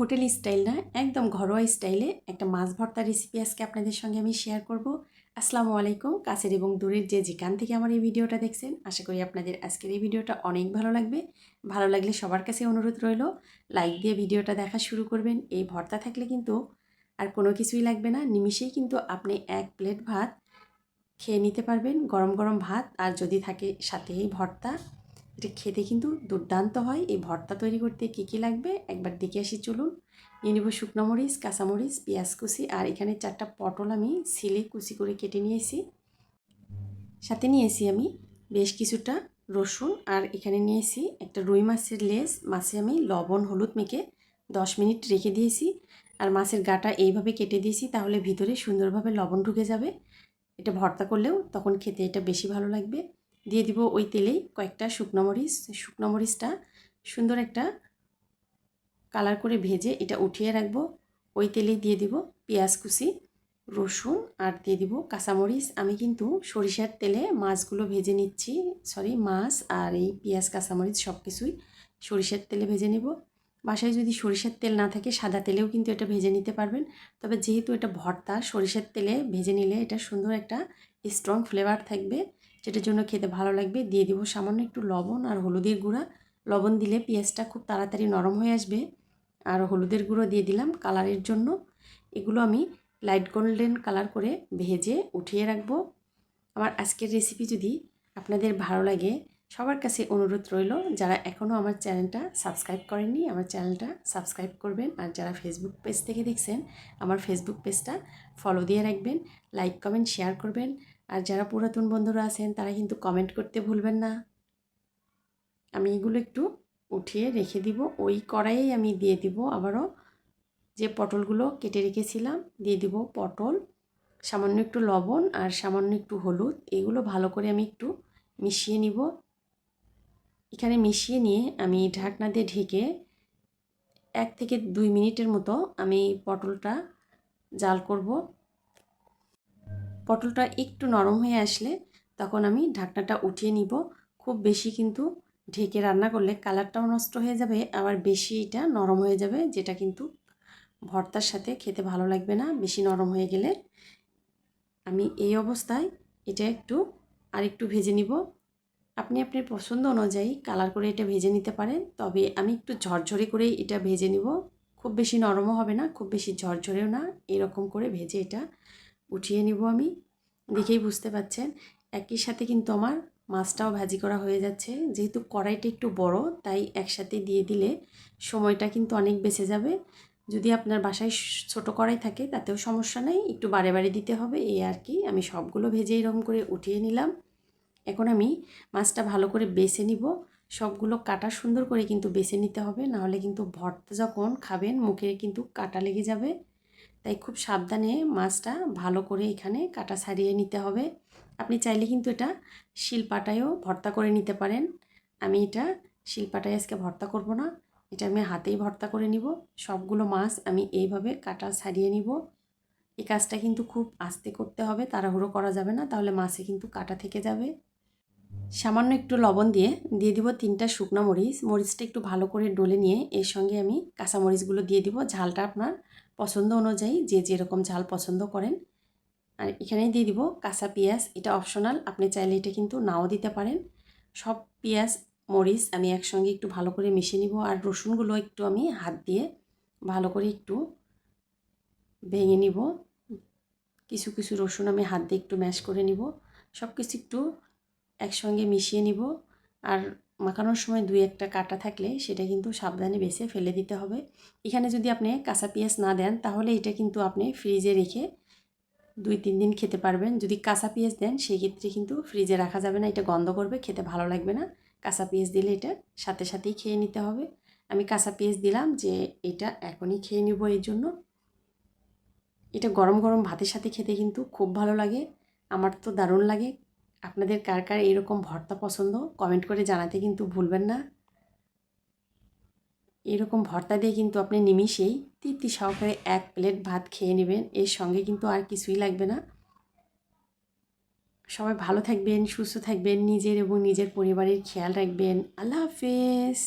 Hotel style না, একদম ঘরোয়া স্টাইলে একটা মাছ ভর্তা রেসিপি আজকে আপনাদের সঙ্গে আমি শেয়ার করব। আসসালামু আলাইকুম, কাছের এবং দূরের যে যেখান থেকে আমার এই ভিডিওটা দেখছেন, আশা করি আপনাদের আজকের এই ভিডিওটা অনেক ভালো লাগবে। ভালো লাগলে সবার কাছে অনুরোধ রইল লাইক দিয়ে ভিডিওটা দেখা শুরু করবেন। এই ভর্তা থাকলে কিন্তু আর কোনো কিছুই লাগবে না, নিমিষেই কিন্তু আপনি এক প্লেট ভাত খেয়ে নিতে পারবেন, গরম গরম ভাত। আর যদি থাকে সাথে এই ভর্তা এটা খেতে কিন্তু দুর্দান্ত হয়। এই ভর্তা তৈরি করতে কী কী লাগবে? একবার দেখে আসি, চলুন। নিয়ে নেব শুকনো মরিচ কাঁচামরিচ পেঁয়াজ কুচি, আর এখানে চারটা পটল আমি সিলে কুচি করে কেটে নিয়েছি। সাথে নিয়েছি আমি বেশ কিছুটা রসুন, আর এখানে নিয়েছি একটা রুই মাছের লেজ। মাছে আমি লবণ, হলুদ মেখে দশ মিনিট রেখে দিয়েছি। আর মাছের গাটা এইভাবে কেটে দিয়েছি, তাহলে ভিতরে সুন্দরভাবে লবণ ঢুকে যাবে। এটা ভর্তা করলেও তখন খেতে এটা বেশি ভালো লাগবে। দিয়ে দিব ওই তেলেই কয়েকটা শুকনো মরিচ। শুকনো মরিচটা সুন্দর একটা কালার করে ভেজে এটা উঠিয়ে রাখব। ওই তেলেই দিয়ে দিব পেঁয়াজ কুচি, রসুন আর দিয়ে দিব কাঁচামরিচ। আমি কিন্তু সরিষার তেলে মাছগুলো ভেজে নিচ্ছি। সরি, মাছ আর এই পেঁয়াজ, কাঁচামরিচ সব কিছুই সরিষার তেলে ভেজে নেব। বাসায় যদি সরিষার তেল না থাকে, সাদা তেলেও কিন্তু এটা ভেজে নিতে পারবেন। তবে যেহেতু এটা ভর্তা, সরিষার তেলে ভেজে নিলে এটা সুন্দর একটা স্ট্রং ফ্লেভার থাকবে। যেটার জন্য খেতে ভালো লাগবে, দিয়ে দিব সামান্য একটু লবণ আর হলুদের গুঁড়া। লবণ দিলে পেঁয়াজটা খুব তাড়াতাড়ি নরম হয়ে আসবে। আর হলুদের গুঁড়ো দিয়ে দিলাম কালারের জন্য। এগুলো আমি লাইট গোল্ডেন কালার করে ভেজে উঠিয়ে রাখব। আমার আজকের রেসিপি যদি আপনাদের ভালো লাগে, সবার কাছে অনুরোধ রইল, যারা এখনও আমার চ্যানেলটা সাবস্ক্রাইব করেননি, আমার চ্যানেলটা সাবস্ক্রাইব করবেন। আর যারা ফেসবুক পেজ থেকে দেখছেন, আমার ফেসবুক পেজটা ফলো দিয়ে রাখবেন লাইক কমেন্ট শেয়ার করবেন। আর যারা পুরাতন বন্ধুরা আছেন, তারা কিন্তু কমেন্ট করতে ভুলবেন না। আমি এগুলো একটু উঠিয়ে রেখে দিব। ওই কড়াইয়ে আমি দিয়ে দিব আবারও। যে পটলগুলো কেটে রেখেছিলাম, দিয়ে দিব পটল, সামান্য একটু লবণ আর সামান্য একটু হলুদ। এগুলো ভালো করে আমি একটু মিশিয়ে নিব। এখানে মিশিয়ে নিয়ে আমি ঢাকনা দিয়ে ঢেকে এক থেকে দুই মিনিটের মতো আমি পটলটা জাল করব। পটলটা একটু নরম হয়ে আসলে তখন আমি ঢাকনাটা উঠিয়ে নিব। খুব বেশি কিন্তু ঢেকে রান্না করলে কালারটাও নষ্ট হয়ে যাবে, আবার বেশি এটা নরম হয়ে যাবে, যেটা কিন্তু ভর্তার সাথে খেতে ভালো লাগবে না। বেশি নরম হয়ে গেলে আমি এই অবস্থায় এটা একটু আর একটু ভেজে নিব। আপনি আপনার পছন্দ অনুযায়ী কালার করে এটা ভেজে নিতে পারেন, তবে আমি একটু ঝরঝরে করেই এটা ভেজে নিব। খুব বেশি নরমও হবে না, খুব বেশি ঝরঝরেও না, এরকম করে ভেজে এটা উঠিয়ে নিব আমি। দেখেই বুঝতে পাচ্ছেন, একই সাথে কিন্তু আমার মাছটাও ভাজি করা হয়ে যাচ্ছে। যেহেতু কড়াইটা একটু বড়, তাই একসাথে দিয়ে দিলে সময়টা কিন্তু অনেক বেঁচে যাবে। যদি আপনার বাসায় ছোট কড়াই থাকে, তাতেও সমস্যা নেই। একটু বারে বারে দিতে হবে, এই আর কি। আমি সবগুলো ভেজে এরকম করে উঠিয়ে নিলাম। এখন আমি মাছটা ভালো করে বেছে নিব। সবগুলো কাটা সুন্দর করে কিন্তু বেছে নিতে হবে, নাহলে কিন্তু ভর্তা যখন খাবেন, মুখে কিন্তু কাটা লেগে যাবে। তাই খুব সাবধানে মাছটা ভালো করে এখানে কাটা ছাড়িয়ে নিতে হবে। আপনি চাইলে কিন্তু এটা শিলপাটায়ও ভর্তা করে নিতে পারেন। আমি এটা শিলপাটায় আজকে ভর্তা করব না, এটা আমি হাতেই ভর্তা করে নিব। সবগুলো মাছ আমি এইভাবে কাটা ছাড়িয়ে নিব। এই কাজটা কিন্তু খুব আস্তে করতে হবে, তাড়াহুড়ো করা যাবে না, তাহলে মাছে কিন্তু কাটা থেকে যাবে। সামান্য একটু লবণ দিয়ে দিয়ে দিব তিনটা শুকনো মরিচ। মরিচটা একটু ভালো করে ডলে নিয়ে এর সঙ্গে আমি কাঁচা মরিচগুলো দিয়ে দিব। ঝালটা আপনার পছন্দ অনুযায়ী যে যেরকম ঝাল পছন্দ করেন। আর এখানে দিয়ে দিব কাঁচা পেঁয়াজ। এটা অপশনাল, আপনি চাইলে এটা কিন্তু নাও দিতে পারেন। সব পেঁয়াজ, মরিচ আমি একসঙ্গে একটু ভালো করে মিশিয়ে নিব আর রসুনগুলো একটু আমি হাত দিয়ে ভালো করে একটু ভেঙে নিব। কিছু কিছু রসুন আমি হাত দিয়ে একটু ম্যাশ করে নিব। সব কিছু একটু একসঙ্গে মিশিয়ে নিব। আর মাখানোর সময় দুই একটা কাটা থাকলে সেটা কিন্তু সাবধানে বেছে ফেলে দিতে হবে। এখানে যদি আপনি কাঁচা পেঁয়াজ না দেন, তাহলে এটা কিন্তু আপনি ফ্রিজে রেখে দুই তিন দিন খেতে পারবেন। যদি কাঁচা পেঁয়াজ দেন সেই ক্ষেত্রে কিন্তু ফ্রিজে রাখা যাবে না। এটা গন্ধ করবে, খেতে ভালো লাগবে না। কাঁচা পেঁয়াজ দিলে এটা সাথে সাথেই খেয়ে নিতে হবে। আমি কাঁচা পেঁয়াজ দিলাম যে এটা এখনই খেয়ে নিব এর জন্য। এটা গরম গরম ভাতের সাথে খেতে কিন্তু খুব ভালো লাগে। আমার তো দারুণ লাগে। আপনাদের কার কার এরকম ভর্তা পছন্দ কমেন্ট করে জানাতে কিন্তু ভুলবেন না। এরকম ভর্তা দিয়ে কিন্তু আপনি নিমিশেই তৃপ্তি সহকারে এক প্লেট ভাত খেয়ে নেবেন, এর সঙ্গে কিন্তু আর কিছুই লাগবে না। সবাই ভালো থাকবেন, সুস্থ থাকবেন, নিজের এবং নিজের পরিবারের খেয়াল রাখবেন। আল্লাহ হাফেজ।